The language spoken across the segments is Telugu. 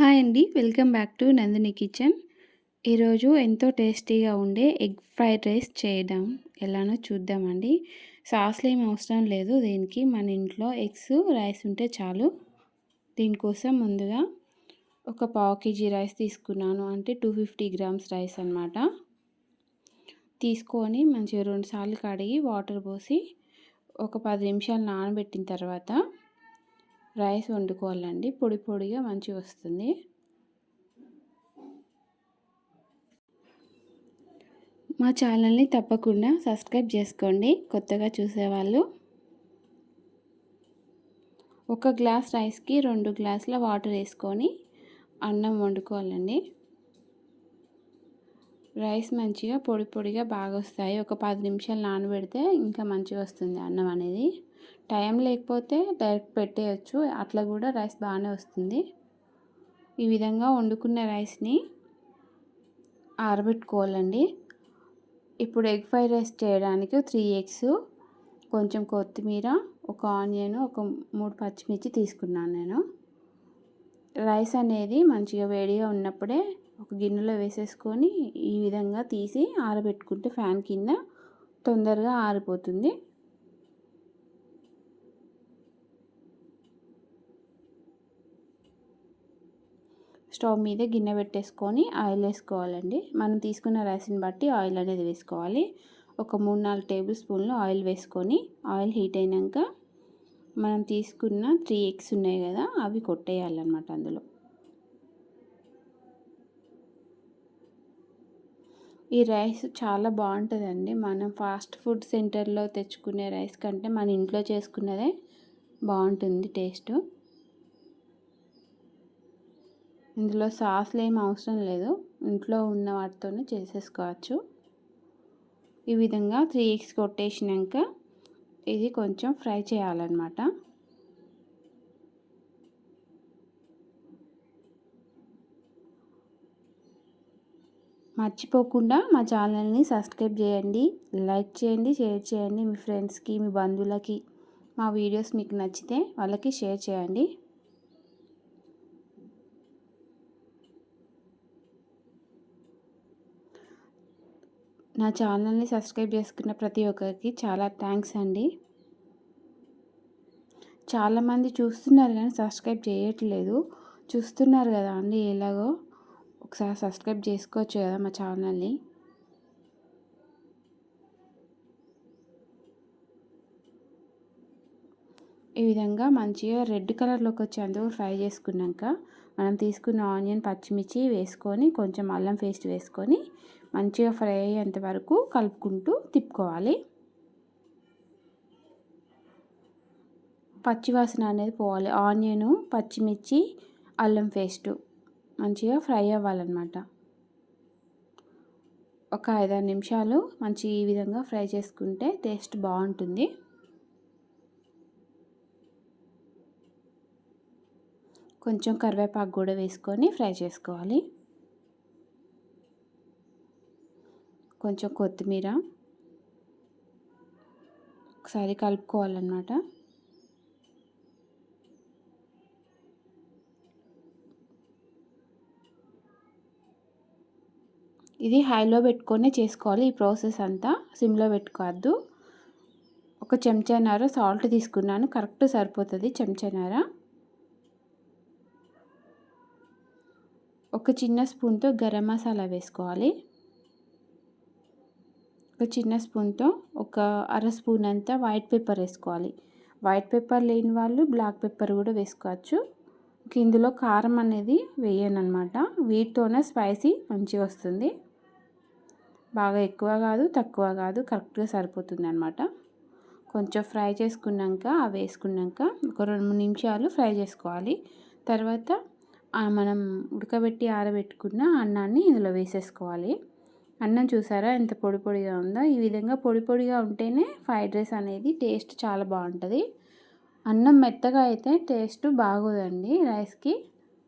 హాయ్ అండి. Welcome back to Nandini kitchen. ఈరోజు ఎంతో టేస్టీగా ఉండే ఎగ్ ఫ్రైడ్ రైస్ చేయడం ఎలానో చూద్దామండి. సాస్లు ఏమి అవసరం లేదు. దీనికి మన ఇంట్లో ఎగ్స్ రైస్ ఉంటే చాలు. దీనికోసం ముందుగా ఒక పావు కేజీ రైస్ తీసుకున్నాను. అంటే టూ ఫిఫ్టీ గ్రామ్స్ రైస్ అనమాట తీసుకొని మంచిగా రెండు సార్లు కడిగి వాటర్ పోసి ఒక పది నిమిషాలు నానబెట్టిన తర్వాత రైస్ వండుకోవాలండి. పొడి పొడిగా మంచిగా వస్తుంది. మా ఛానల్ని తప్పకుండా సబ్స్క్రైబ్ చేసుకోండి. కొత్తగా చూసేవాళ్ళు ఒక గ్లాస్ రైస్కి రెండు గ్లాసుల వాటర్ వేసుకొని అన్నం వండుకోవాలండి. రైస్ మంచిగా పొడి పొడిగా బాగా వస్తాయి ఒక పది నిమిషాలు నానబెడితే ఇంకా మంచిగా వస్తుంది అన్నం అనేది. టైం లేకపోతే డైరెక్ట్ పెట్టేయచ్చు. అట్లా కూడా రైస్ బాగానే వస్తుంది. ఈ విధంగా వండుకున్న రైస్ని ఆరబెట్టుకోవాలండి. ఇప్పుడు ఎగ్ ఫ్రైడ్ రైస్ చేయడానికి త్రీ ఎగ్స్ కొంచెం కొత్తిమీర ఒక ఆనియన్ ఒక మూడు పచ్చిమిర్చి తీసుకున్నాను నేను. రైస్ అనేది మంచిగా వేడిగా ఉన్నప్పుడే ఒక గిన్నెలో వేసేసుకొని ఈ విధంగా తీసి ఆరబెట్టుకుంటే ఫ్యాన్ కింద తొందరగా ఆరిపోతుంది. స్టవ్ మీద గిన్నె పెట్టేసుకొని ఆయిల్ వేసుకోవాలండి. మనం తీసుకున్న రైస్ని బట్టి ఆయిల్ అనేది వేసుకోవాలి. ఒక మూడు నాలుగు టేబుల్ స్పూన్లు ఆయిల్ వేసుకొని ఆయిల్ హీట్ అయినాక మనం తీసుకున్న త్రీ ఎగ్స్ ఉన్నాయి కదా అవి కొట్టేయాలన్నమాట అందులో. ఈ రైస్ చాలా బాగుంటుందండి. మనం ఫాస్ట్ ఫుడ్ సెంటర్లో తెచ్చుకునే రైస్ కంటే మన ఇంట్లో చేసుకున్నదే బాగుంటుంది టేస్ట్. ఇందులో సాస్లు ఏం అవసరం లేదు. ఇంట్లో ఉన్న వాటితోనే చేసేసుకోవచ్చు. ఈ విధంగా త్రీ ఎగ్స్ కొట్టేసినాక ఇది కొంచెం ఫ్రై చేయాలన్నమాట. మర్చిపోకుండా మా ఛానల్ని సబ్స్క్రైబ్ చేయండి లైక్ చేయండి షేర్ చేయండి మీ ఫ్రెండ్స్కి మీ బంధువులకి. మా వీడియోస్ మీకు నచ్చితే వాళ్ళకి షేర్ చేయండి. నా ఛానల్ని సబ్స్క్రైబ్ చేసుకున్న ప్రతి ఒక్కరికి చాలా థ్యాంక్స్ అండి. చాలామంది చూస్తున్నారు కానీ సబ్స్క్రైబ్ చేయట్లేదు. చూస్తున్నారు కదా అండి ఎలాగో. ఒకసారి సబ్స్క్రైబ్ చేసుకోవచ్చు కదా మా ఛానల్ని. ఈ విధంగా మంచిగా రెడ్ కలర్లోకి వచ్చేందుకు ఫ్రై చేసుకున్నాక మనం తీసుకున్న ఆనియన్ పచ్చిమిర్చి వేసుకొని కొంచెం అల్లం పేస్ట్ వేసుకొని మంచిగా ఫ్రై అయ్యేంత వరకు కలుపుకుంటూ తిప్పుకోవాలి. పచ్చివాసన అనేది పోవాలి. ఆనియను పచ్చిమిర్చి అల్లం పేస్టు మంచిగా ఫ్రై అవ్వాలన్నమాట. ఒక ఐదారు నిమిషాలు మంచి ఈ విధంగా ఫ్రై చేసుకుంటే టేస్ట్ బాగుంటుంది. కొంచెం కరివేపాకు కూడా వేసుకొని ఫ్రై చేసుకోవాలి. కొంచెం కొత్తిమీర ఒకసారి కలుపుకోవాలన్నమాట. ఇది హైలో పెట్టుకొని చేసుకోవాలి. ఈ ప్రాసెస్ అంతా సిమ్లో పెట్టుకోవద్దు. ఒక చెంచానార సాల్ట్ తీసుకున్నాను. కరెక్ట్ సరిపోతుంది చెంచానార. ఒక చిన్న స్పూన్తో గరం మసాలా వేసుకోవాలి. ఒక చిన్న స్పూన్తో ఒక అర స్పూన్ అంతా వైట్ పేపర్ వేసుకోవాలి. వైట్ పేపర్ లేని వాళ్ళు బ్లాక్ పేపర్ కూడా వేసుకోవచ్చు. ఇందులో కారం అనేది వేయనమాట వీటితోనే స్పైసీ మంచిగా వస్తుంది. బాగా ఎక్కువ కాదు తక్కువ కాదు కరెక్ట్గా సరిపోతుంది అనమాట కొంచెం ఫ్రై చేసుకున్నాక అవి వేసుకున్నాక ఒక రెండు మూడు నిమిషాలు ఫ్రై చేసుకోవాలి. తర్వాత మనం ఉడకబెట్టి ఆరబెట్టుకున్న అన్నాన్ని ఇందులో వేసేసుకోవాలి. అన్నం చూసారా ఎంత పొడి పొడిగా ఉందో? ఈ విధంగా పొడి పొడిగా ఉంటేనే ఫ్రైడ్ రైస్ అనేది టేస్ట్ చాలా బాగుంటుంది. అన్నం మెత్తగా అయితే టేస్ట్ బాగోదండి రైస్కి.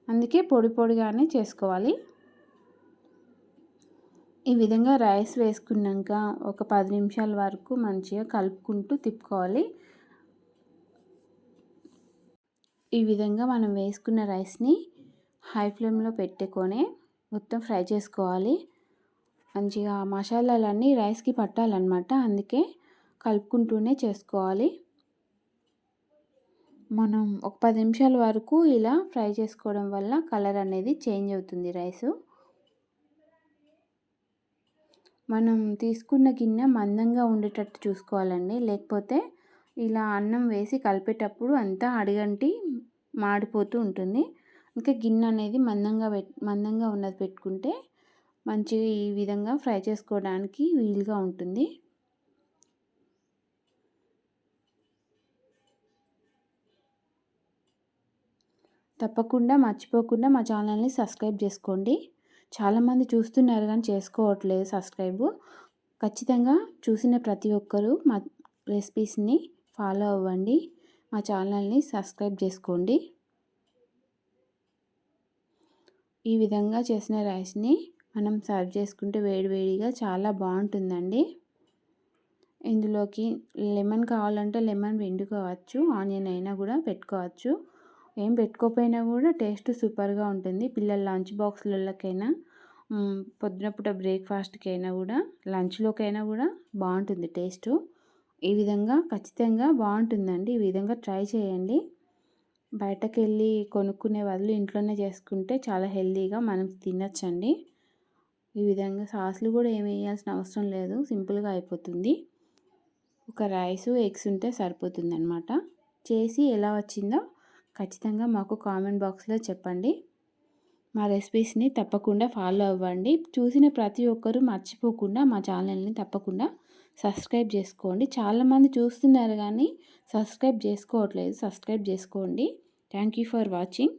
అందుకే పొడి పొడిగానే చేసుకోవాలి. ఈ విధంగా రైస్ వేసుకున్నాక ఒక పది నిమిషాల వరకు మంచిగా కలుపుకుంటూ తిప్పుకోవాలి. ఈ విధంగా మనం వేసుకున్న రైస్ని హై ఫ్లేమ్లో పెట్టుకొని మొత్తం ఫ్రై చేసుకోవాలి. మంచిగా మసాలాలన్నీ రైస్కి పట్టాలన్నమాట. అందుకే కలుపుకుంటూనే చేసుకోవాలి. మనం ఒక పది నిమిషాల వరకు ఇలా ఫ్రై చేసుకోవడం వల్ల కలర్ అనేది చేంజ్ అవుతుంది రైసు. మనం తీసుకున్న గిన్నె మందంగా ఉండేటట్టు చూసుకోవాలండి. లేకపోతే ఇలా అన్నం వేసి కలిపేటప్పుడు అంతా అడిగంటి మాడిపోతూ ఉంటుంది. ఇంకా గిన్నె అనేది మందంగా పెట్ మందంగా ఉన్నది పెట్టుకుంటే మంచిగా ఈ విధంగా ఫ్రై చేసుకోవడానికి వీలుగా ఉంటుంది. తప్పకుండా మర్చిపోకుండా మా ఛానల్ని సబ్స్క్రైబ్ చేసుకోండి. చాలామంది చూస్తున్నారు కానీ చేసుకోవట్లేదు సబ్స్క్రైబ్. ఖచ్చితంగా చూసిన ప్రతి ఒక్కరూ మా రెసిపీస్ని ఫాలో అవ్వండి. మా ఛానల్ని సబ్స్క్రైబ్ చేసుకోండి. ఈ విధంగా చేసిన రైస్ని మనం సర్వ్ చేసుకుంటే వేడివేడిగా చాలా బాగుంటుందండి. ఇందులోకి లెమన్ కావాలంటే లెమన్ పిండుకోవచ్చు ఆనియన్ అయినా కూడా పెట్టుకోవచ్చు. ఏం పెట్టుకోపోయినా కూడా టేస్ట్ సూపర్గా ఉంటుంది. పిల్లల లంచ్ బాక్స్లకైనా పొద్దున పూట బ్రేక్ఫాస్ట్కి అయినా కూడా లంచ్లోకైనా కూడా బాగుంటుంది టేస్ట్. ఈ విధంగా ఖచ్చితంగా బాగుంటుందండి. ఈ విధంగా ట్రై చేయండి. బయటకు వెళ్ళి కొనుక్కునే బదులు ఇంట్లోనే చేసుకుంటే చాలా హెల్తీగా మనం తినచ్చండి. ఈ విధంగా సాసులు కూడా ఏమి వేయాల్సిన అవసరం లేదు. సింపుల్గా అయిపోతుంది. ఒక రైస్ ఎగ్స్ ఉంటే సరిపోతుంది అనమాట చేసి ఎలా వచ్చిందో ఖచ్చితంగా మాకు కామెంట్ బాక్స్లో చెప్పండి. మా రెసిపీస్ని తప్పకుండా ఫాలో అవ్వండి. చూసిన ప్రతి ఒక్కరూ మర్చిపోకుండా మా ఛానల్ని తప్పకుండా సబ్స్క్రైబ్ చేసుకోండి. చాలామంది చూస్తున్నారు కానీ సబ్స్క్రైబ్ చేసుకోవట్లేదు. సబ్స్క్రైబ్ చేసుకోండి. Thank you for watching.